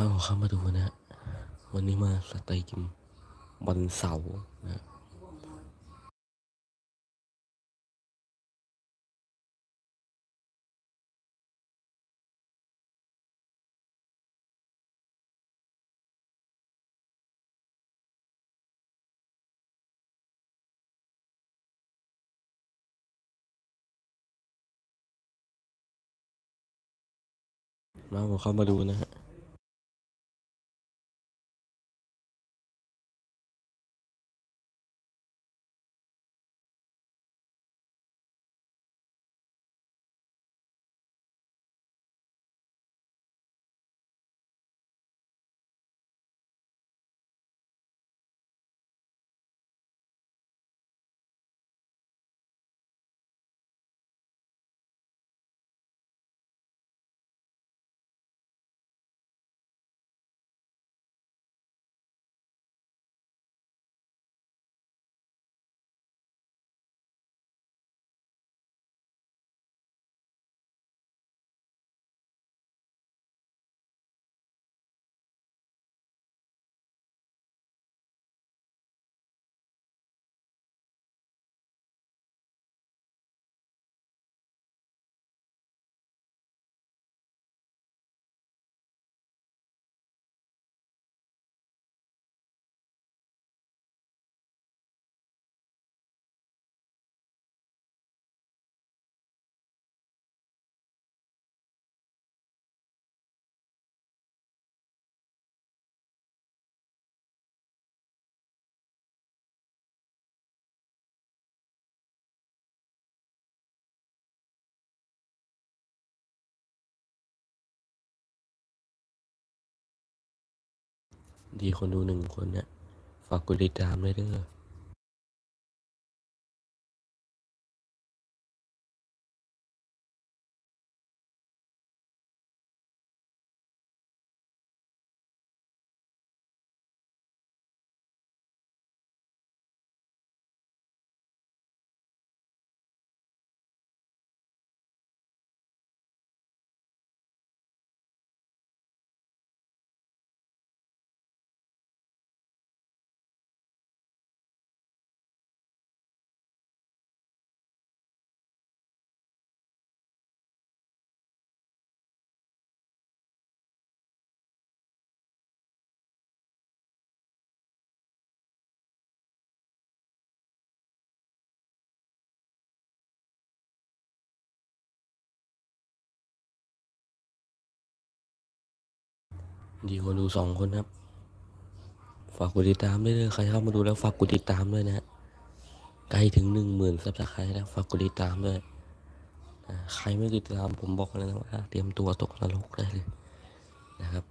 มาขอเข้ามาดูนะฮะวันนี้มาสเตย์กิมวันเสาร์นะมาขอเข้ามาดูนะฮะ ดีคนดูหนึ่งคนเนี่ยฝากกดติดตามด้วยเด้อ ดีคนดูสองคนครับ ฝากกดติดตามด้วยเด้อใครเข้ามาดูแล้วฝากกดติดตามด้วยนะใกล้ถึงหนึ่งหมื่นซับสไครต์แล้วฝากกดติดตามด้วยใครไม่ติดตามผมบอกเลยนะว่าเตรียมตัวตกนรกได้เลยนะครับ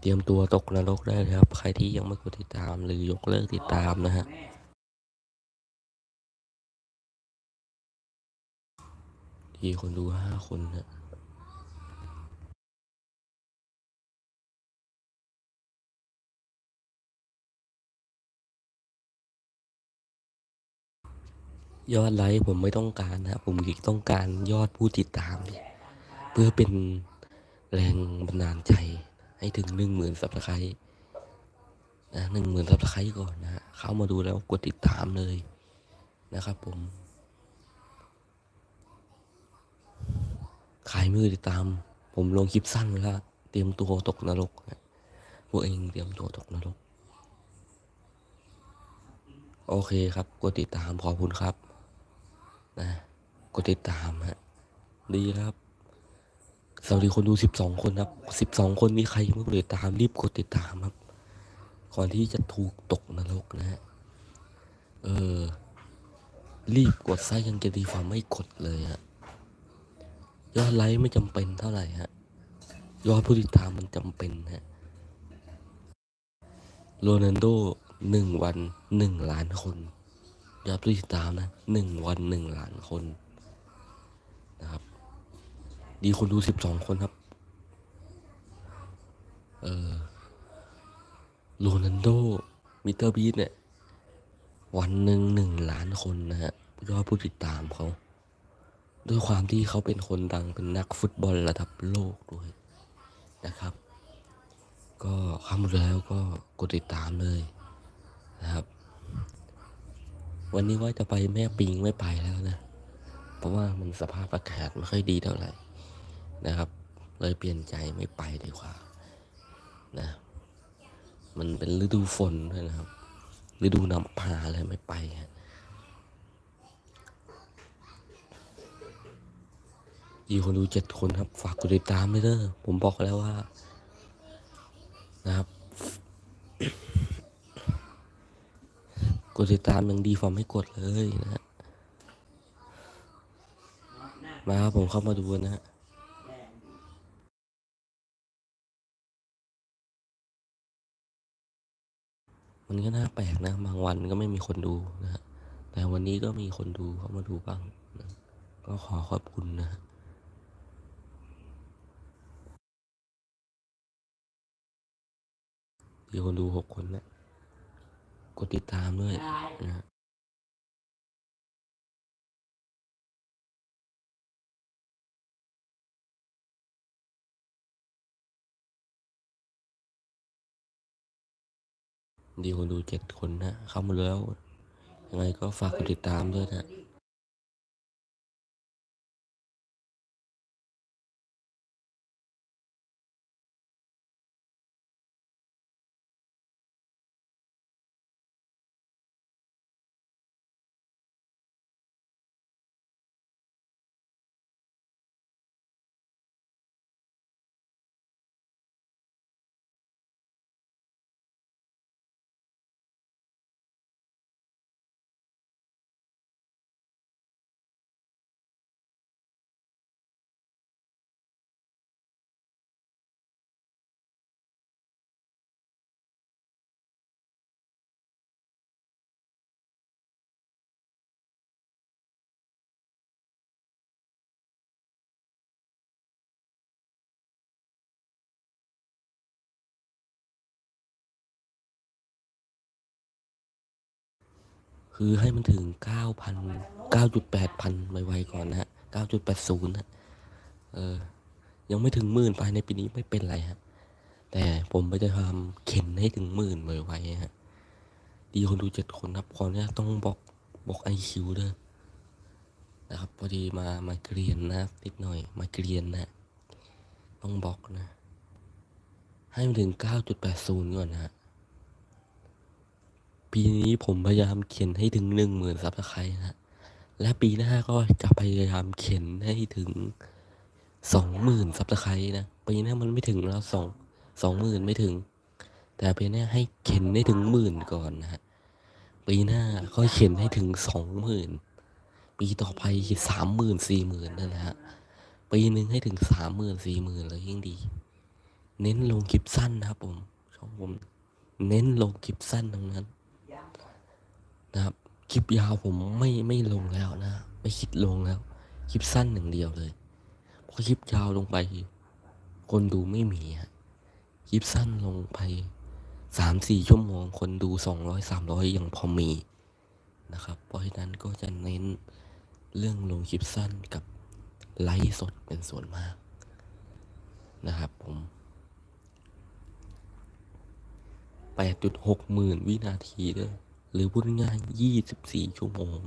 เตรียมตัวตกนรกได้เลยครับ ใครที่ยังไม่กดติดตามหรือยกเลิกติดตามนะฮะดีคนดูห้าคนนะ ยอดไลค์ผมไม่ต้องการนะผมต้องการยอดผู้ติดตาม เพื่อเป็นแรงบันดาลใจให้ถึงหนึ่งหมื่นซับสไครต์นะหนึ่งหมื่นซับสไครต์ก่อนนะฮะเข้ามาดูแล้วกดติดตามเลยนะครับผมใครไม่ติดตาม ผมลงคลิปสั้นแล้วเตรียมตัวตกนรกนะพวกเองเตรียมตัวตกนรก โอเคครับ กดติดตามขอบคุณครับ นะกดติดตามฮะดีครับสวัสดีคนดูสิบสองคนครับสิบสองคนมีใครไม่กดติดตามรีบกดติดตามครับก่อนที่จะถูกตกนรกนะฮะเออ รีบกดซยังจะดีฝ่าไม่กดเลยฮะยอดไลค์ไม่จำเป็นเท่าไหร่ฮะยอดผู้ติดตามมันจำเป็นฮะโรนัลโดหนึ่งวันหนึ่งล้านคน ยอดผู้ติดตามนะหนึ่งวันหนึ่งล้านคนนะครับ ดีคนดูสิบสองคนครับ เออโรนัลโดมิเตอร์บีทเนี่ย วันหนึ่งหนึ่งล้านคนนะฮะยอดผู้ติดตามเขา ด้วยความที่เขาเป็นคนดังเป็นนักฟุตบอลระดับโลกด้วยนะครับเข้ามแล้วก็กดติดตามเลย วันนี้ว่าจะไปแม่ปิงไม่ไปแล้วนะ เพราะว่ามันสภาพอากาศไม่ค่อยดีเท่าไหร่นะครับ เลยเปลี่ยนใจไม่ไปดีกว่านะ มันเป็นฤดูฝนด้วยนะครับ ฤดูน้ำพาเลยไม่ไปฮะมีคนดูเจ็ดคนครับ ฝากกดติดตามด้วยเด้อผมบอกแล้วว่า นะครับ กดติดตามยังดีฟอร์ไม่กดเลยนะฮะมาครับผมเข้ามาดูนะฮะมันก็น่าแปลกนะ บางวันก็ไม่มีคนดูนะฮะแต่วันนี้ก็มีคนดูเข้ามาดูบ้างนะก็ขอขอบคุณนะฮะมีคนดูหกคนนะ กดติดตามด้วยนะฮะดีคนดูเจ็ดคนนะ เข้ามาแล้ว ยังไงก็ฝากกดติดตามด้วยนะ คือให้มันถึงเก้าพันเก้าจุดแปดพันไวๆก่อนนะฮะเก้าจุดแปดศูนย์นะเออ ยังไม่ถึงหมื่นภายในปีนี้ไม่เป็นไรฮะ แต่ผมไปจะทำเข็นให้ถึงหมื่นไวๆฮะ ดีคนดูเจ็ดคนครับ คนนี้ต้องบอกบอกไอคิวด้วยนะครับ พอดีมามาเกรียนนะนิดหน่อย มาเกรียนนะ ต้องบอกนะ ให้มันถึงเก้าจุดแปดศูนย์ก่อนนะฮะ ปีนี้ผมพยายามเขียนให้ถึงหนึ่งหมื่นซับสไครต์นะและปีหน้าก็จะพยายามเขียนให้ถึงสองหมื่นซับสไครต์นะปีหน้ามันไม่ถึงแล้วสองสองหมื่นไม่ถึง แต่ปีหน้าให้เขียนให้ถึงหมื่นก่อนนะฮะปีหน้าก็เขียนให้ถึงสองหมื่นปีต่อไปสามหมื่นสี่หมื่นนั่นแหละฮะปีหนึ่งให้ถึงสามหมื่นสี่หมื่นเลยยิ่งดี เน้นลงคลิปสั้นนะครับผมช่องผมเน้นลงคลิปสั้นทั้งนั้น คลิปยาวผมไม่ไม่ลงแล้วนะ ไม่คิดลงแล้ว คลิปสั้นหนึ่งเดียวเลยเพราะคลิปยาวลงไป คนดูไม่มีฮะคลิปสั้นลงไปสามสี่ชั่วโมง คนดูสองร้อยสามร้อยยังพอมีนะครับ เพราะฉะนั้นก็จะเน้นเรื่องลงคลิปสั้นกับไลฟ์สดเป็นส่วนมากนะครับผมแปดจุดหกหมื่นวินาทีด้วย หรือพูดง่ายๆยี่สิบสี่ชั่วโมง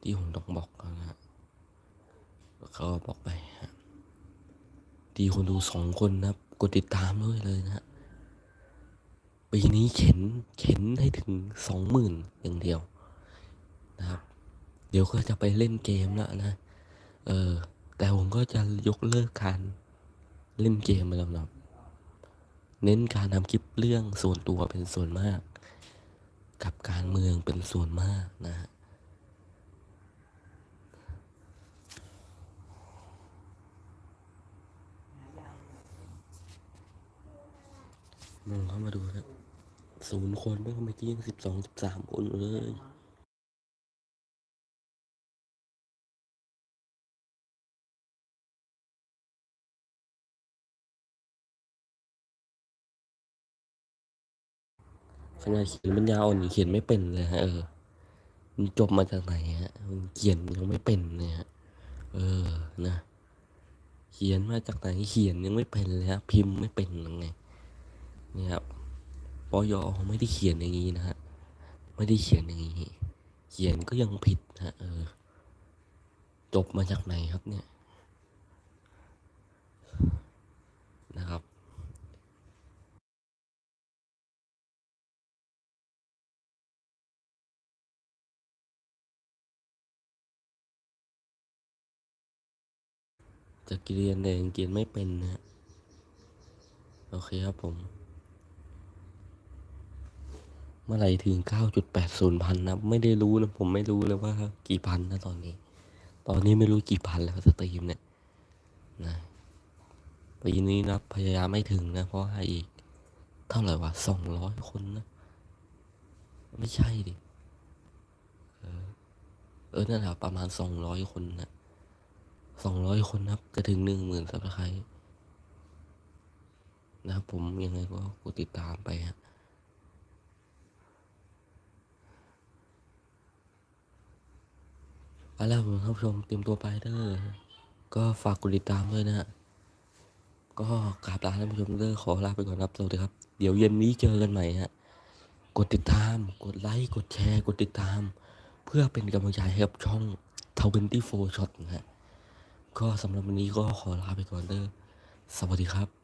ที่ผมต้องบอกนะฮะแล้วเขาก็บอกไปฮะดีคนดูสองคนนะครับกดติดตามด้วยเลยนะฮะปีนี้เข็นเข็นให้ถึงสองหมื่นอย่างเดียวนะครับ เดี๋ยวก็จะไปเล่นเกมแล้วนะ เออ แต่ผมก็จะยกเลิกการเล่นเกมไปแล้วนะเน้นการทำคลิปเรื่องส่วนตัวเป็นส่วนมาก กับการเมืองเป็นส่วนมากนะฮะมองเข้ามาดูนะศูนย์คนเมื่อเมื่อกี้ยังสิบสองสิบสามคนเลย ขนาดเขียนบรรยาอ่อนเขียนไม่เป็นเลยฮะเออมันจบมาจากไหนฮะมันเขียนยังไม่เป็นเลยฮะเออนะ เขียนมาจากไหนเขียนยังไม่เป็นเลยฮะพิมพ์ไม่เป็นยังไงนี่ครับปอยอไม่ได้เขียนอย่างนี้นะฮะไม่ได้เขียนอย่างนี้ เขียนก็ยังผิดนะเออจบมาจากไหนครับเนี่ย นะครับ จะเรียนแต่ยังเขียนไม่เป็นนะฮะโอเคครับผม เมื่อไหร่ถึง 9.80 พันนะ ไม่ได้รู้นะ ผมไม่รู้เลยว่ากี่พันนะตอนนี้ ตอนนี้ไม่รู้กี่พันแล้วสตรีมเนี่ยนะปีนี้นะพยายามไม่ถึงนะ เพราะว่าอีก เท่าไหร่วะสองร้อยคนนะ ไม่ใช่ดิ เออเออนั่นแหละประมาณสองร้อยคนนะ สองร้อยคนนะครับ จะถึงหนึ่งหมื่นสับสไครต์นะครับผมยังไงก็กดติดตามไปฮะไปแล้วผมท่านผู้ชมเตรียมตัวไปเด้อก็ฝากกดติดตามด้วยนะฮะก็กราบลาท่านผู้ชมเด้อขอลาไปก่อนครับสวัสดีครับ เดี๋ยวเย็นนี้เจอกันใหม่ฮะกดติดตามกดไลค์กดแชร์ กดติดตาม เพื่อเป็นกำลังใจให้กับช่อง24 Shot นะฮะ ก็สำหรับวันนี้ก็ขอลาไปก่อนเด้อสวัสดีครับ